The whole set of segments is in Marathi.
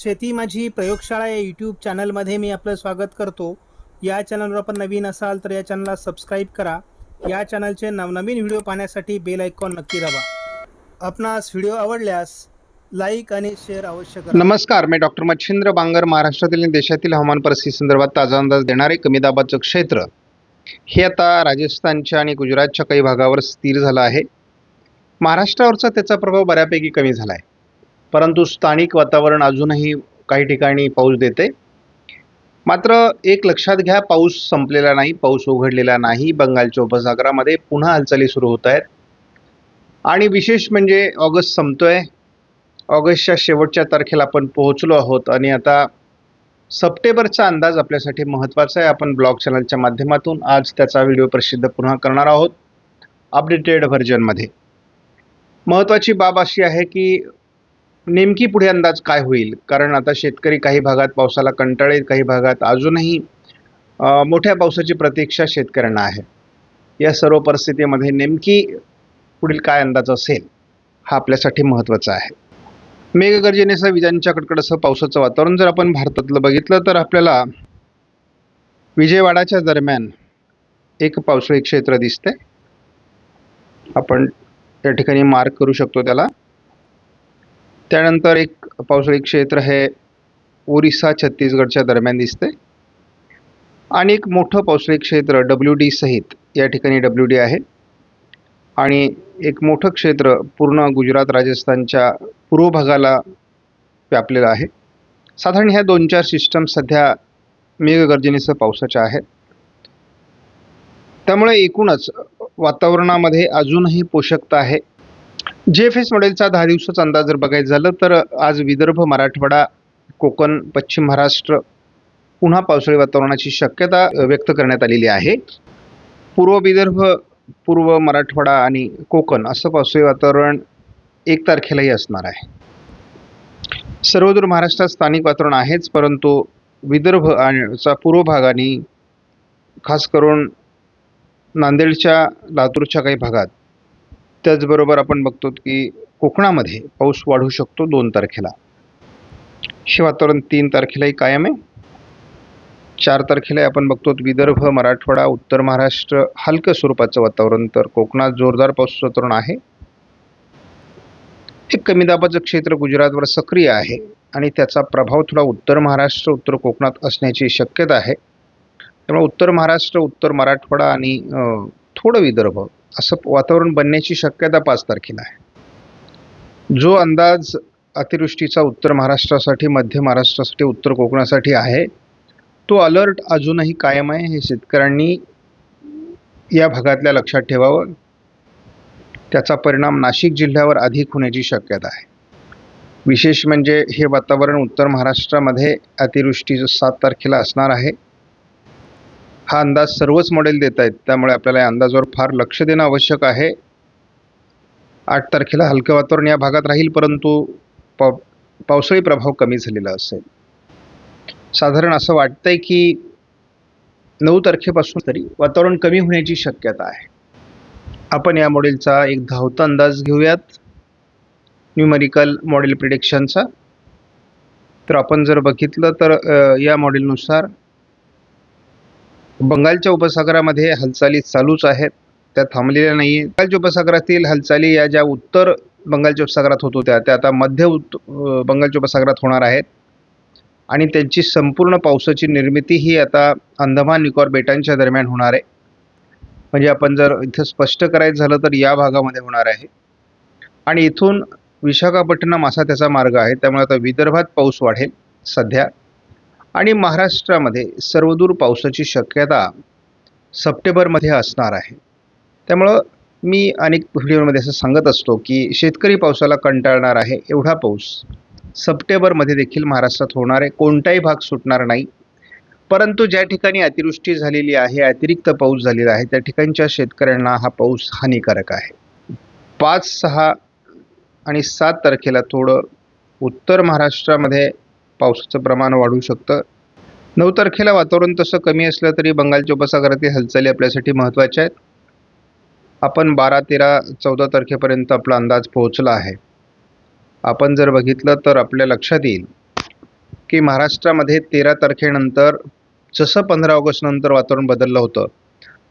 शेती माझी प्रयोगशाळा या यूट्यूब चॅनलमध्ये मी आपलं स्वागत करतो. या चॅनलवर आपण नवीन असाल तर या चॅनलला सबस्क्राईब करा. या चॅनलचे नवनवीन व्हिडिओ पाहण्यासाठी बेल आयकॉन नक्की दाबा. आपणास व्हिडिओ आवडल्यास लाईक आणि शेअर अवश्य करा. नमस्कार मी डॉक्टर मच्छिंद्र बांगर महाराष्ट्रातील आणि देशातील हवामान परिस्थिती संदर्भात ताजा अंदाज देणारे कमी दाबाचं क्षेत्र. हे आता राजस्थानच्या आणि गुजरातच्या काही भागावर स्थिर झालं आहे. महाराष्ट्रावरचा त्याचा प्रभाव बऱ्यापैकी कमी झाला आहे. परंतु स्थानिक वातावरण अजूनही काही ठिकाणी पाऊस देते. मात्र एक लक्षात घ्या पाऊस संपलेला नाही पाऊस उघडलेला नाही. बंगालच्या उपसागरामध्ये पुन्हा हालचाली सुरू होत आहेत. आणि विशेष म्हणजे ऑगस्ट संपतोय. ऑगस्टच्या शेवटच्या तारखेला आपण पोहोचलो आहोत आणि आता सप्टेंबरचा अंदाज आपल्यासाठी महत्त्वाचा आहे. आपण ब्लॉग चॅनलच्या माध्यमातून आज त्याचा व्हिडिओ प्रसिद्ध पुन्हा करणार आहोत. अपडेटेड व्हर्जनमध्ये. महत्त्वाची बाब अशी आहे की नेमकी पुढे अंदाज काय होईल? कारण आता शेतकरी काही भागात पावसाला कंटाळेल काही भागात अजूनही मोठ्या पावसाची प्रतीक्षा शेतकऱ्यांना आहे. या सर्व परिस्थितीमध्ये नेमकी पुढील काय अंदाज असेल हा आपल्यासाठी महत्त्वाचा आहे. मेघगर्जनेसह विजांच्या कडकडासह पावसाचं वातावरण जर आपण भारतातलं बघितलं तर आपल्याला विजयवाडाच्या दरम्यान एक पावसाळी क्षेत्र दिसते आपण त्या ठिकाणी मार्क करू शकतो त्याला. त्यानंतर एक पावसाळी क्षेत्र हे ओरिसा छत्तीसगडच्या दरम्यान दिसते आणि एक मोठं पावसाळी क्षेत्र डब्ल्यू डी सहित या ठिकाणी डब्ल्यू डी आहे. आणि एक मोठं क्षेत्र पूर्ण गुजरात राजस्थानच्या पूर्व भागाला व्यापलेलं आहे. साधारण ह्या दोन चार सिस्टम सध्या मेघगर्जनेसह पावसाच्या आहेत. त्यामुळे एकूणच वातावरणामध्ये अजूनही पोषकता आहे. जे एफ एस मॉडेलचा दहा दिवसाचा अंदाज जर बघायचं झालं तर आज विदर्भ मराठवाडा कोकण पश्चिम महाराष्ट्र पुन्हा पावसाळी वातावरणाची शक्यता व्यक्त करण्यात आलेली आहे. पूर्व विदर्भ पूर्व मराठवाडा आणि कोकण असं पावसाळी वातावरण एक तारखेलाही असणार आहे. सर्वदूर महाराष्ट्रात स्थानिक वातावरण आहेच परंतु विदर्भ आणि चा पूर्व भागाने खास करून नांदेडच्या लातूरच्या काही भागात त्याचबरोबर आपण बघतो की कोकणामध्ये पाऊस वाढू शकतो दोन तारखेला. हे वातावरण तीन तारखेलाही कायम आहे. चार तारखेला आपण बघतो विदर्भ मराठवाडा उत्तर महाराष्ट्र हलकं स्वरूपाचं वातावरण तर कोकणात जोरदार पाऊस वातावरण आहे. एक कमी दाबाचं क्षेत्र गुजरातवर सक्रिय आहे आणि त्याचा प्रभाव थोडा उत्तर महाराष्ट्र उत्तर कोकणात असण्याची शक्यता आहे. त्यामुळे उत्तर महाराष्ट्र उत्तर मराठवाडा आणि थोडं विदर्भ असं वातावरण बनण्याची शक्यता पाच तारखेला आहे. जो अंदाज अतिवृष्टीचा उत्तर महाराष्ट्रासाठी मध्य महाराष्ट्रासाठी उत्तर कोकणासाठी आहे तो अलर्ट अजूनही कायम आहे. हे शेतकऱ्यांनी या भागातल्या लक्षात ठेवावं. त्याचा परिणाम नाशिक जिल्ह्यावर अधिक होण्याची शक्यता आहे. विशेष म्हणजे हे वातावरण उत्तर महाराष्ट्रामध्ये अतिवृष्टीचं सात तारखेला असणार आहे. हा अंदाज सर्वच मॉडेल देत आहेत. त्यामुळे आपल्याला या अंदाजावर फार लक्ष देणं आवश्यक आहे. आठ तारखेला हलकं वातावरण या भागात राहील परंतु पाव पावसाळी प्रभाव कमी झालेला असेल. साधारण असं वाटतंय की नऊ तारखेपासून तरी वातावरण कमी होण्याची शक्यता आहे. आपण या मॉडेलचा एक धावता अंदाज घेऊयात. न्यूमरिकल मॉडेल प्रिडिक्शनचा तर आपण जर बघितलं तर या मॉडेलनुसार बंगालच्या उपसागरामध्ये हालचाली चालूच आहेत. त्या थांबलेल्या नाही बंगालच्या उपसागरातील हालचाली या ज्या उत्तर बंगालच्या उपसागरात होत होत्या त्या आता मध्य उत् बंगालच्या उपसागरात होणार आहेत. आणि त्यांची संपूर्ण पावसाची निर्मिती ही आता अंदमान निकोबार बेटांच्या दरम्यान होणार आहे. म्हणजे आपण जर इथं स्पष्ट करायचं झालं तर या भागामध्ये होणार आहे. आणि इथून विशाखापट्टणम असा त्याचा मार्ग आहे. त्यामुळे आता विदर्भात पाऊस वाढेल सध्या. आणि महाराष्ट्रामध्ये सर्वदूर पावसाची शक्यता सप्टेंबरमध्ये असणार आहे. त्यामुळं मी अनेक व्हिडिओमध्ये असं सांगत असतो की शेतकरी पावसाला कंटाळणार आहे एवढा पाऊस. सप्टेंबरमध्ये देखील महाराष्ट्रात होणार आहे कोणताही भाग सुटणार नाही. परंतु ज्या ठिकाणी अतिवृष्टी झालेली आहे अतिरिक्त पाऊस झालेला आहे त्या ठिकाणच्या शेतकऱ्यांना हा पाऊस हानिकारक आहे. पाच सहा आणि सात तारखेला थोडं उत्तर महाराष्ट्रामध्ये पावसाचं प्रमाण वाढू शकतं. नऊ तारखेला वातावरण तसं कमी असलं तरी बंगालच्या उपसागरातील हालचाली आपल्यासाठी महत्त्वाच्या आहेत. आपण बारा तेरा चौदा तारखेपर्यंत आपला अंदाज पोहोचला आहे. आपण जर बघितलं तर आपल्या लक्षात येईल की महाराष्ट्रामध्ये तेरा तारखेनंतर जसं पंधरा ऑगस्ट नंतर वातावरण बदललं होतं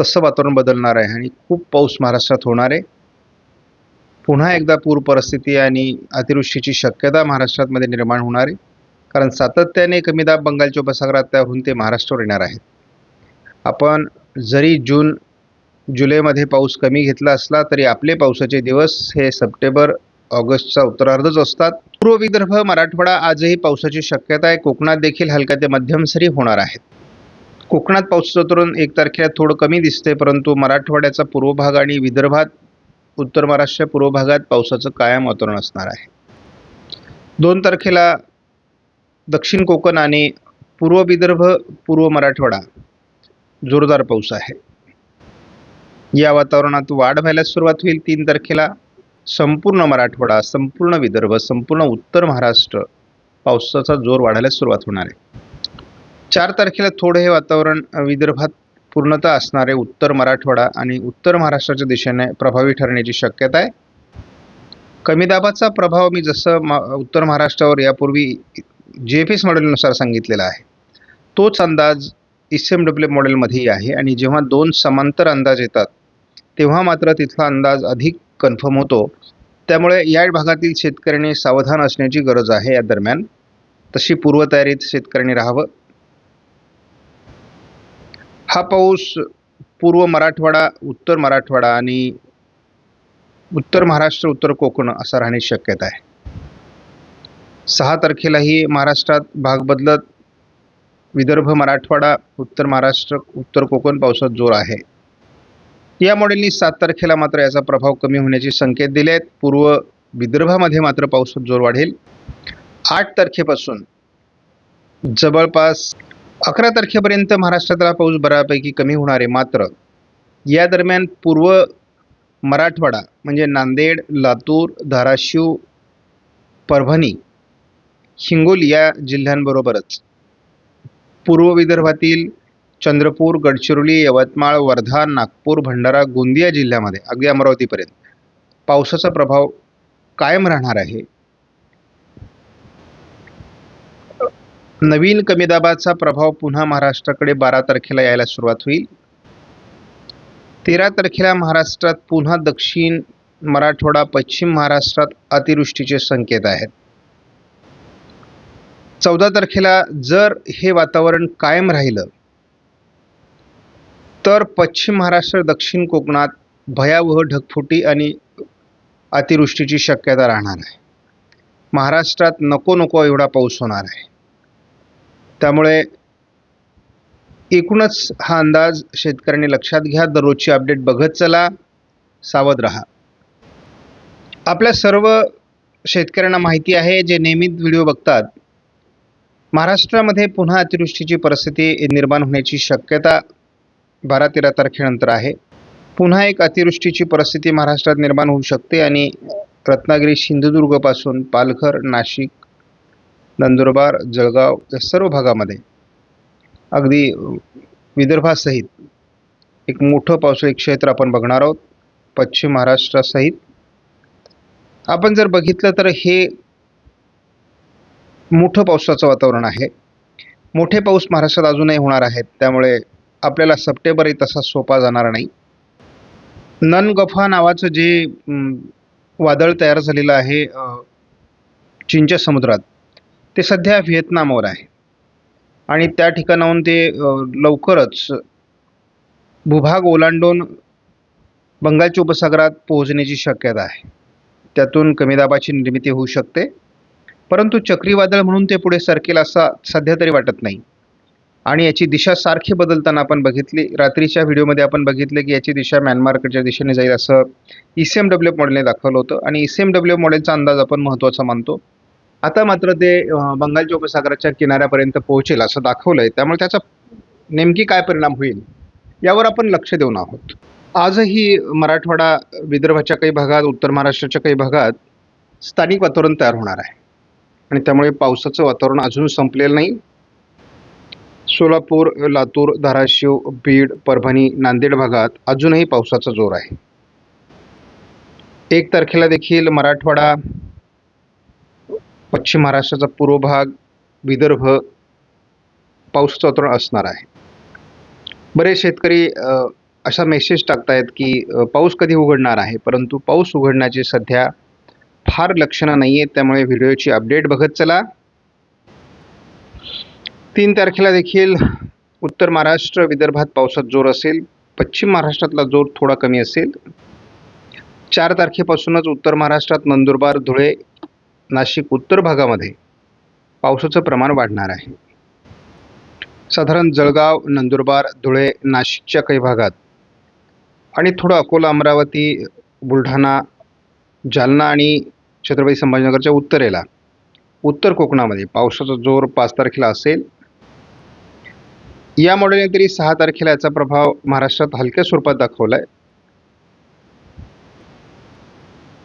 तसं वातावरण बदलणार आहे आणि खूप पाऊस महाराष्ट्रात होणार आहे. पुन्हा एकदा पूर परिस्थिती आणि अतिवृष्टीची शक्यता महाराष्ट्रातमध्ये निर्माण होणार आहे. कारण सातत्याने कमी दाब बंगालच्या उपसागरात त्याहून ते महाराष्ट्रावर येणार आहेत. आपण जरी जून जुलैमध्ये पाऊस कमी घेतला असला तरी आपले पावसाचे दिवस हे सप्टेंबर ऑगस्टचा उत्तरार्धच असतात. पूर्व विदर्भ मराठवाडा आजही पावसाची शक्यता आहे. कोकणात देखील हलक्या ते मध्यम सरी होणार आहेत. कोकणात पावसाचं तरुण एक तारखेला थोडं कमी दिसते परंतु मराठवाड्याचा पूर्व भाग आणि विदर्भात उत्तर महाराष्ट्र पूर्व भागात पावसाचं कायम वातावरण असणार आहे. दोन तारखेला दक्षिण कोकण आणि पूर्व विदर्भ पूर्व मराठवाडा जोरदार पाऊस आहे. या वातावरणात वाढ व्हायला सुरुवात होईल तीन तारखेला. संपूर्ण मराठवाडा संपूर्ण विदर्भ संपूर्ण उत्तर महाराष्ट्र पावसाचा जोर वाढायला सुरुवात होणार आहे. चार तारखेला थोडं हे वातावरण विदर्भात पूर्णतः असणारे उत्तर मराठवाडा आणि उत्तर महाराष्ट्राच्या दिशेने प्रभावी ठरण्याची शक्यता आहे. कमी दाबाचा प्रभाव मी जसं मा उत्तर महाराष्ट्रावर यापूर्वी जे एफ एस मॉडेलनुसार सांगितलेला आहे. तोच अंदाज एस एम डब्ल्यू मॉडेलमध्येही आहे आणि जेव्हा दोन समांतर अंदाज येतात तेव्हा मात्र तिथला अंदाज अधिक कन्फर्म होतो. त्यामुळे या भागातील शेतकऱ्यांनी सावधान असण्याची गरज आहे. या दरम्यान तशी पूर्वतयारीत शेतकऱ्यांनी राहावं. हा पाऊस पूर्व मराठवाडा उत्तर मराठवाडा आणि उत्तर महाराष्ट्र उत्तर कोकण असा राहण्याची शक्यता आहे. सहा तारखेलाही महाराष्ट्रात भाग बदलत विदर्भ मराठवाडा उत्तर महाराष्ट्र उत्तर कोकण पावसात जोर आहे. या मॉडेलनी सात तारखेला मात्र याचा प्रभाव कमी होण्याचे संकेत दिले आहेत. पूर्व विदर्भामध्ये मात्र पावसात जोर वाढेल. आठ तारखेपासून जवळपास अकरा तारखेपर्यंत महाराष्ट्रातला पाऊस बऱ्यापैकी कमी होणार आहे. मात्र या दरम्यान पूर्व मराठवाडा म्हणजे नांदेड लातूर धाराशिव परभणी हिंगोली या जिल्ह्यांबरोबरच. पूर्व विदर्भातील चंद्रपूर गडचिरोली यवतमाळ वर्धा नागपूर भंडारा गोंदिया जिल्ह्यामध्ये अगदी अमरावतीपर्यंत पावसाचा प्रभाव कायम राहणार आहे. नवीन कमी दाबाचा प्रभाव पुन्हा महाराष्ट्राकडे बारा तारखेला यायला सुरुवात होईल. तेरा तारखेला महाराष्ट्रात पुन्हा दक्षिण मराठवाडा पश्चिम महाराष्ट्रात अतिवृष्टीचे संकेत आहेत. चौदा तारखेला जर हे वातावरण कायम राहिलं तर पश्चिम महाराष्ट्र दक्षिण कोकणात भयावह ढगफुटी आणि अतिवृष्टीची शक्यता राहणार आहे. महाराष्ट्रात नको नको एवढा पाऊस होणार आहे. त्यामुळे एकूणच हा अंदाज शेतकऱ्यांनी लक्षात घ्या दररोजची अपडेट बघत चला सावध रहा. आपल्या सर्व शेतकऱ्यांना माहिती आहे जे नियमित व्हिडिओ बघतात महाराष्ट्रामध्ये पुन्हा अतिवृष्टीची परिस्थिती निर्माण होण्याची शक्यता बारा तेरा तारखेनंतर आहे. पुन्हा एक अतिवृष्टीची परिस्थिती महाराष्ट्रात निर्माण होऊ शकते आणि रत्नागिरी सिंधुदुर्गपासून पालघर नाशिक नंदुरबार जळगाव या सर्व भागामध्ये अगदी विदर्भासहित एक मोठं पावसाळी क्षेत्र आपण बघणार आहोत. पश्चिम महाराष्ट्रासहित. आपण जर बघितलं तर हे मोठं पावसाचं वातावरण आहे. मोठे पाऊस महाराष्ट्रात अजूनही होणार आहेत. त्यामुळे आपल्याला सप्टेंबरही तसा सोपा जाणार नाही. ननगफा नावाचं जे वादळ तयार झालेलं आहे चीनच्या समुद्रात ते सध्या व्हिएतनामवर आहे. आणि त्या ठिकाणाहून ते लवकरच भूभाग ओलांडून बंगालच्या उपसागरात पोहोचण्याची शक्यता आहे. त्यातून कमी दाबाची निर्मिती होऊ शकते. परंतु चक्रीवादळ म्हणून ते पुढे सरकेल असा सध्या तरी वाटत नाही. आणि याची दिशा सारखी बदलताना आपण बघितली रात्रीच्या व्हिडिओमध्ये आपण बघितले की याची दिशा म्यानमारकडच्या दिशेने जाईल असं ई सी एम डब्ल्यू मॉडेलने दाखवलं होतं. आणि ई सी एम डब्ल्यू मॉडेलचा अंदाज आपण महत्त्वाचा मानतो. आता मात्र ते बंगालच्या उपसागराच्या किनाऱ्यापर्यंत पोहोचेल असं दाखवलं आहे त्यामुळे त्याचा नेमकी काय परिणाम होईल यावर आपण लक्ष देऊन आहोत. आजही मराठवाडा विदर्भाच्या काही भागात उत्तर महाराष्ट्राच्या काही भागात स्थानिक वातावरण तयार होणार आहे. आणि त्यामुळे पावसाचं वातावरण अजून संपलेलं नाही. सोलापूर लातूर धाराशिव बीड परभणी नांदेड भागात अजूनही पावसाचा जोर आहे. एक तारखेला देखील मराठवाडा पश्चिम महाराष्ट्राचा पूर्व भाग विदर्भ पावसाचं वातावरण असणार आहे. बरेच शेतकरी अशा मेसेज टाकतायत की पाऊस कधी उघडणार आहे? परंतु पाऊस उघडण्याची सध्या फार लक्षणं नाही आहेत त्यामुळे व्हिडिओची अपडेट बघत चला. तीन तारखेला देखील उत्तर महाराष्ट्र विदर्भात पावसात जोर असेल पश्चिम महाराष्ट्रातला जोर थोडा कमी असेल. चार तारखेपासूनच उत्तर महाराष्ट्रात नंदुरबार धुळे नाशिक उत्तर भागामध्ये पावसाचं प्रमाण वाढणार आहे. साधारण जळगाव नंदुरबार धुळे नाशिकच्या काही भागात आणि थोडं अकोला अमरावती बुलढाणा जालना आणि छत्रपती संभाजीनगरच्या उत्तरेला. उत्तर कोकणामध्ये पावसाचा जोर पाच तारखेला असेल. या मॉडेलने तरी सहा तारखेला याचा प्रभाव महाराष्ट्रात हलक्या स्वरूपात दाखवला आहे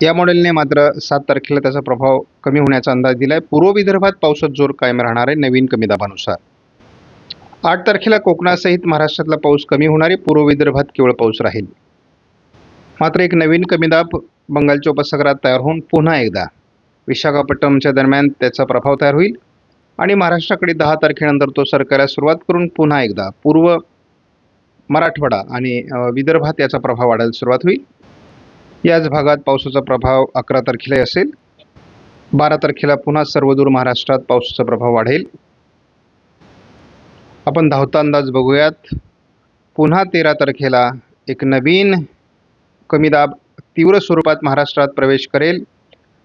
या मॉडेलने मात्र सात तारखेला त्याचा प्रभाव कमी होण्याचा अंदाज दिला आहे पूर्व विदर्भात पावसात जोर कायम राहणार आहे नवीन कमी दाबानुसार. आठ तारखेला कोकणासहित महाराष्ट्रातला पाऊस कमी होणार आहे पूर्व विदर्भात केवळ पाऊस राहील. मात्र एक नवीन कमी दाब बंगालच्या उपसागरात तयार होऊन पुन्हा एकदा विशाखापट्टणमच्या दरम्यान त्याचा प्रभाव तयार होईल. आणि महाराष्ट्राकडे दहा तारखेनंतर तो सरकायला सुरुवात करून पुन्हा एकदा पूर्व मराठवाडा आणि विदर्भात याचा प्रभाव वाढायला सुरुवात होईल. याच भागात पावसाचा प्रभाव अकरा तारखेला असेल. बारा तारखेला पुन्हा सर्वदूर महाराष्ट्रात पावसाचा प्रभाव वाढेल. आपण धावता अंदाज बघूयात. पुन्हा तेरा तारखेला एक नवीन कमी दाब तीव्र स्वरूपात महाराष्ट्रात प्रवेश करेल.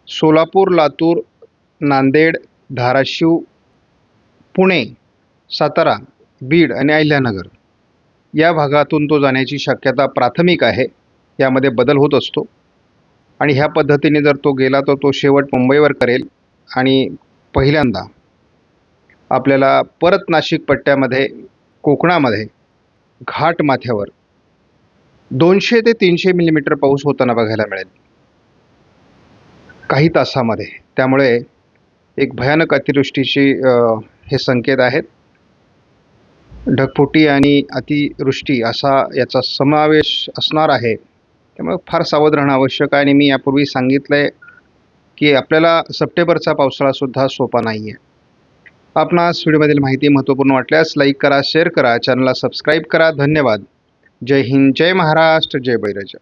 सोलापूर लातूर नांदेड धाराशिव पुणे सातारा बीड आणि अहिल्यानगर या भागातून तो जाण्याची शक्यता प्राथमिक आहे. यामध्ये बदल होत असतो. आणि ह्या पद्धतीने जर तो गेला तर तो शेवट मुंबईवर करेल. आणि पहिल्यांदा आपल्याला परत नाशिक पट्ट्यामध्ये कोकणामध्ये घाट माथ्यावर दोनशे ते तीनशे मिलीमीटर पाऊस होताना बघायला मिळेल. काही तासामध्ये. त्यामुळे एक भयानक अतिवृष्टीची हे संकेत आहेत. ढगफुटी आणि अतिवृष्टी असा याचा समावेश असणार आहे. त्यामुळे फार सावध राहणं आवश्यक आहे आणि मी यापूर्वी सांगितलं आहे की आपल्याला सप्टेंबरचा पावसाळासुद्धा सोपा नाही आहे आपणास व्हिडिओमधील माहिती महत्त्वपूर्ण वाटल्यास लाईक करा शेअर करा चॅनलला सबस्क्राईब करा. धन्यवाद. जय हिंद जय महाराष्ट्र जय बैराजा